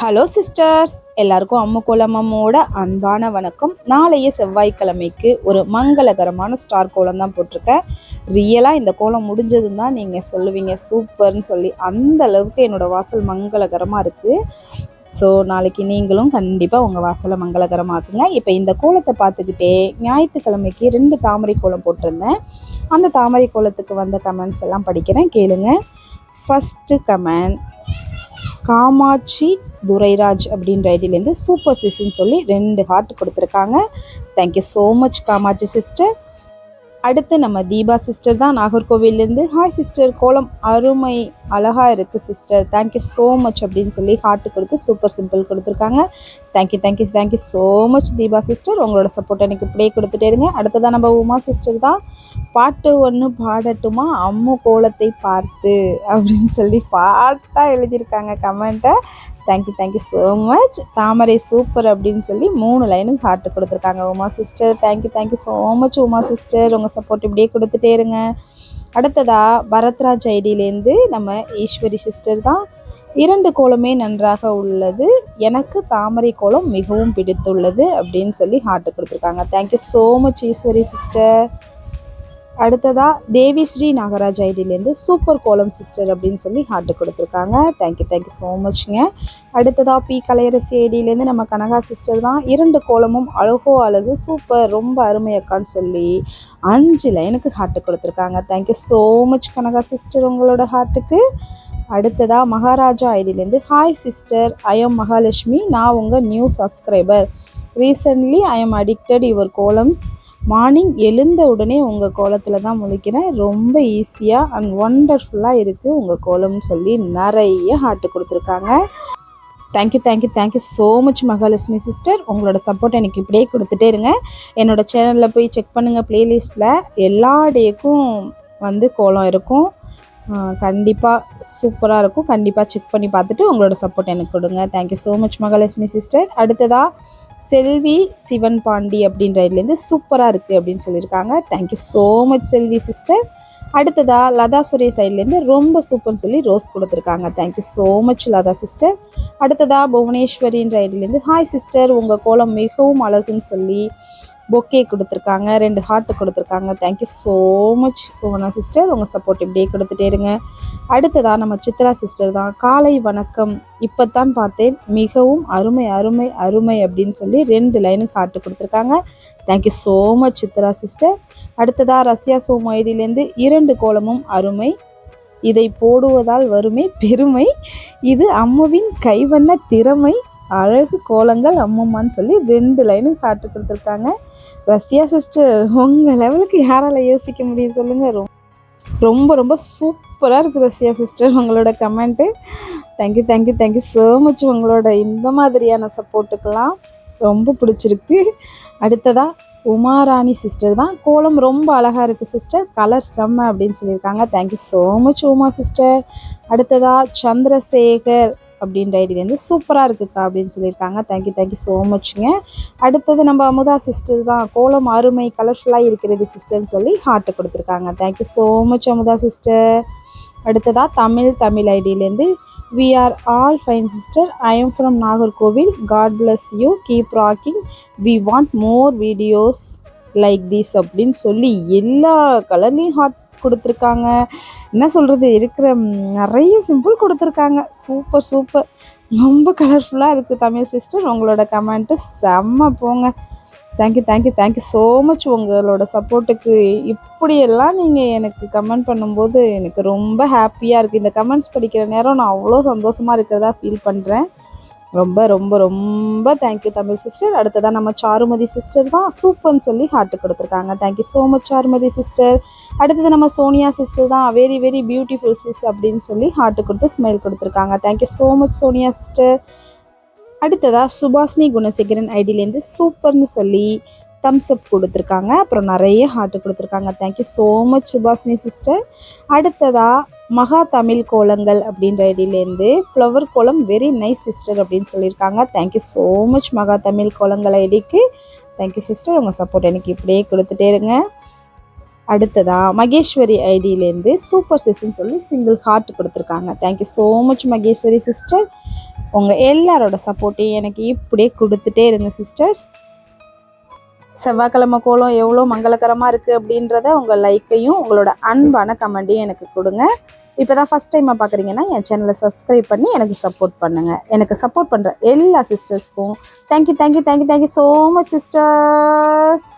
Hello sisters எல்லாருக்கும் அம்மு கோலம் அம்மோட அன்பான வணக்கம். நாளைய செவ்வாய்க்கிழமைக்கு ஒரு மங்களகரமான ஸ்டார் கோலம் தான் போட்டிருக்கேன். ரியலாக இந்த கோலம் முடிஞ்சதுன்னு தான் நீங்கள் சொல்லுவீங்க. சூப்பர்னு சொல்லி அந்த அளவுக்கு என்னோடய வாசல் மங்களகரமாக இருக்குது ஸோ நாளைக்கு நீங்களும் கண்டிப்பாக உங்கள் வாசலை மங்களகரமாக்குங்க. இப்போ இந்த கோலத்தை பார்த்துக்கிட்டே ஞாயிற்றுக்கிழமைக்கு ரெண்டு தாமரை கோலம் போட்டிருந்தேன். அந்த தாமரை கோலத்துக்கு வந்த கமெண்ட்ஸ் எல்லாம் படிக்கிறேன். கேளுங்க. ஃபஸ்ட்டு கமெண்ட் காமாட்சி துரைராஜ் அப்படின்ற ஐடியிலேருந்து சூப்பர் சிஸ்ன்னு சொல்லி ரெண்டு ஹார்ட் கொடுத்துருக்காங்க. Thank you so much Kamatchi sister அடுத்து நம்ம தீபா சிஸ்டர் தான். நாகர்கோவிலேருந்து. ஹாய் சிஸ்டர் கோலம் அருமை அழகாக இருக்குது சிஸ்டர் தேங்க்யூ ஸோ மச் அப்படின்னு சொல்லி ஹார்ட் கொடுத்து சூப்பர் சிம்பிள் கொடுத்துருக்காங்க. Thank you thank you thank you so much Deepa sister உங்களோட சப்போர்ட் எனக்கு இப்படியே கொடுத்துட்டே இருங்க. அடுத்ததான் நம்ம உமா சிஸ்டர் தான். பாட்டு ஒன்று பாடட்டுமா? அம்மு கோலத்தை பார்த்து அப்படின்னு சொல்லி பாட்டாக எழுதியிருக்காங்க கமெண்ட்டை thank you thank you so much Thamarai super அப்படின்னு சொல்லி மூணு லைனும் ஹார்ட் கொடுத்துருக்காங்க Uma sister thank you thank you so much Uma sister உங்கள் சப்போர்ட் இப்படியே கொடுத்துட்டே இருங்க. அடுத்ததாக பரத்ராஜ் ஐடியிலேருந்து நம்ம ஈஸ்வரி சிஸ்டர் தான். இரண்டு கோலமே நன்றாக உள்ளது. எனக்கு தாமரை கோலம் மிகவும் பிடித்துள்ளது அப்படின்னு சொல்லி ஹார்ட் கொடுத்துருக்காங்க. Thank you so much Eswari sister அடுத்ததாக தேவி ஸ்ரீ நாகராஜ் ஐடியிலேருந்து சூப்பர் கோலம் சிஸ்டர் அப்படின்னு சொல்லி ஹார்ட் கொடுத்துருக்காங்க. தேங்க்யூ தேங்க்யூ ஸோ மச்ங்க அடுத்ததாக பி கலையரசி ஐடியிலேருந்து நம்ம கனகா சிஸ்டர் தான் இரண்டு கோலமும் அழகோ அழகு சூப்பர் ரொம்ப அருமையக்கான்னு சொல்லி அஞ்சு லைனுக்கு ஹார்ட் கொடுத்துருக்காங்க. Thank you so much Kanaga sister உங்களோட ஹார்ட்டுக்கு அடுத்ததாக Maharaja ஐடியிலேருந்து hi sister I am Mahalakshmi. நான் உங்கள் new subscriber recently I am addicted your kolams morning எழுந்த உடனே உங்கள் கோலத்தில் தான் முழிக்கிறேன். ரொம்ப ஈஸியாக அண்ட் ஒண்டர்ஃபுல்லாக இருக்குது உங்கள் கோலம்னு சொல்லி நிறைய ஹார்ட்டு கொடுத்துருக்காங்க. Thank you thank you thank you so much Mahalakshmi sister உங்களோட சப்போர்ட் எனக்கு இப்படியே கொடுத்துட்டே இருங்க. என்னோடய சேனலில் போய் செக் பண்ணுங்கள் ப்ளேலிஸ்ட்டில் எல்லா டேக்கும் வந்து கோலம் இருக்கும். கண்டிப்பாக சூப்பராக இருக்கும். கண்டிப்பாக செக் பண்ணி பார்த்துட்டு உங்களோட சப்போர்ட் எனக்கு கொடுங்க. Thank you so much Mahalakshmi sister அடுத்ததாக செல்வி சிவன் பாண்டி அப்படின்ற இதுலேருந்து சூப்பராக இருக்குது அப்படின்னு சொல்லியிருக்காங்க. Thank you so much Selvi sister அடுத்ததாக லதா சுரேஷ் சைட்லேருந்து ரொம்ப சூப்பர்னு சொல்லி ரோஸ் கொடுத்துருக்காங்க. Thank you so much Latha sister அடுத்ததாக புவனேஸ்வரின்ற ஐடிலேருந்து ஹாய் சிஸ்டர் உங்கள் கோலம் மிகவும் அழகுன்னு சொல்லி பொக்கே கொடுத்துருக்காங்க. ரெண்டு ஹார்ட் கொடுத்துருக்காங்க. Thank you so much Bhuvana sister உங்கள் சப்போர்ட் இப்படியே கொடுத்துட்டே இருங்க. அடுத்ததாக நம்ம சித்ரா சிஸ்டர் தான். காலை வணக்கம். இப்போ தான் பார்த்தேன். மிகவும் அருமை அருமை அருமை அப்படின்னு சொல்லி ரெண்டு லைனுக்கு ஹார்ட் கொடுத்துருக்காங்க. Thank you so much Chitra sister. அடுத்ததாக ரஷ்யா சோமைடிலேருந்து இரண்டு கோலமும் அருமை. இதை போடுவதால் வருமே பெருமை. இது அம்முவின் கைவண்ண திறமை அழகு கோலங்கள் அம்மம்மான்னு சொல்லி ரெண்டு லைனும் காட்டு கொடுத்துருக்காங்க. ரஷ்யா சிஸ்டர் உங்கள் லெவலுக்கு யாரால் யோசிக்க முடியும் சொல்லுங்கள் ரொம்ப ரொம்ப ரொம்ப சூப்பராக இருக்குது ரஷ்யா சிஸ்டர் உங்களோட comment thank you thank you thank you so much உங்களோட இந்த மாதிரியான சப்போர்ட்டுக்கெல்லாம் ரொம்ப பிடிச்சிருக்கு. அடுத்ததாக உமாராணி சிஸ்டர் தான். கோலம் ரொம்ப அழகாக இருக்குது சிஸ்டர் கலர் செம்ம அப்படின்னு சொல்லியிருக்காங்க. Thank you so much Uma sister அடுத்ததாக சந்திரசேகர். அப்படின்ற ஐடியிலேருந்து சூப்பராக இருக்குக்கா அப்படின்னு சொல்லியிருக்காங்க. தேங்க்யூ தேங்க்யூ ஸோ மச்ங்க அடுத்தது நம்ம அமுதா சிஸ்டர் தான். கோலம் அருமை கலர்ஃபுல்லாக இருக்கிறது சிஸ்டர்னு சொல்லி ஹார்ட்டு கொடுத்துருக்காங்க. Thank you so much Amudha sister அடுத்ததாக Tamil Tamil ஐடியிலேருந்து we are all fine sister I am from Nagercoil god bless you keep rocking we want more videos like this அப்படின்னு சொல்லி எல்லா கலர்லேயும் ஹார்ட் கொடுத்துருக்காங்க. என்ன சொல்கிறது இருக்கிற நிறைய சிம்பிள் கொடுத்துருக்காங்க. சூப்பர் சூப்பர் ரொம்ப கலர்ஃபுல்லாக இருக்குது தமிழ் சிஸ்டர் உங்களோட கமெண்ட்டு செம்ம போங்க. Thank you thank you thank you so much உங்களோட சப்போர்ட்டுக்கு இப்படியெல்லாம் நீங்கள் எனக்கு கமெண்ட் பண்ணும்போது எனக்கு ரொம்ப ஹாப்பியாக இருக்குது இந்த கமெண்ட்ஸ் படிக்கிற நேரம் நான் அவ்வளோ சந்தோஷமாக இருக்கிறதா ஃபீல் பண்ணுறேன் ரொம்ப ரொம்ப ரொம்ப தேங்க்யூ தமிழ் சிஸ்டர் அடுத்ததான் நம்ம சாருமதி சிஸ்டர் தான். சூப்பர்னு சொல்லி ஹார்ட் கொடுத்துருக்காங்க. Thank you so much Charumathi sister அடுத்தது நம்ம சோனியா சிஸ்டர் தான். வெரி வெரி பியூட்டிஃபுல் சிஸ் அப்படின்னு சொல்லி ஹார்ட் கொடுத்து ஸ்மைல் கொடுத்துருக்காங்க. Thank you so much Sonia sister அடுத்ததாக சுபாஷினி குணசேகரன் ஐடியிலேருந்து சூப்பர்னு சொல்லி தம்ஸ் அப் கொடுத்துருக்காங்க. அப்புறம் நிறைய ஹார்ட் கொடுத்துருக்காங்க. Thank you so much Subashini sister அடுத்ததாக மகா தமிழ் கோலங்கள் அப்படின்ற ஐடியிலேருந்து flower kolam very nice sister அப்படின்னு சொல்லியிருக்காங்க. தேங்க்யூ ஸோ மச் மகா தமிழ் கோலங்கள் ஐடிக்கு. தேங்க்யூ சிஸ்டர் உங்கள் சப்போர்ட் எனக்கு இப்படியே கொடுத்துட்டே இருங்க. அடுத்ததாக மகேஸ்வரி ஐடியிலேருந்து சூப்பர் சிஸ்ன்னு சொல்லி சிங்கிள் ஹார்ட் கொடுத்துருக்காங்க. Thank you so much Maheswari sister உங்கள் எல்லாரோட சப்போர்ட்டையும் எனக்கு இப்படியே கொடுத்துட்டே இருங்க சிஸ்டர்ஸ் செவ்வாய்க்கிழமை கோலம் எவ்வளோ மங்களகரமாக இருக்குது அப்படின்றத உங்கள் லைக்கையும் உங்களோட அன்பான கமெண்ட்டையும் எனக்கு கொடுங்க. இப்போ தான் ஃபஸ்ட் டைமாக பார்க்குறீங்கன்னா என் சேனலை சப்ஸ்கிரைப் பண்ணி எனக்கு சப்போர்ட் பண்ணுங்கள் எனக்கு சப்போர்ட் பண்ணுற எல்லா சிஸ்டர்ஸ்க்கும் thank you thank you thank you thank you so much sisters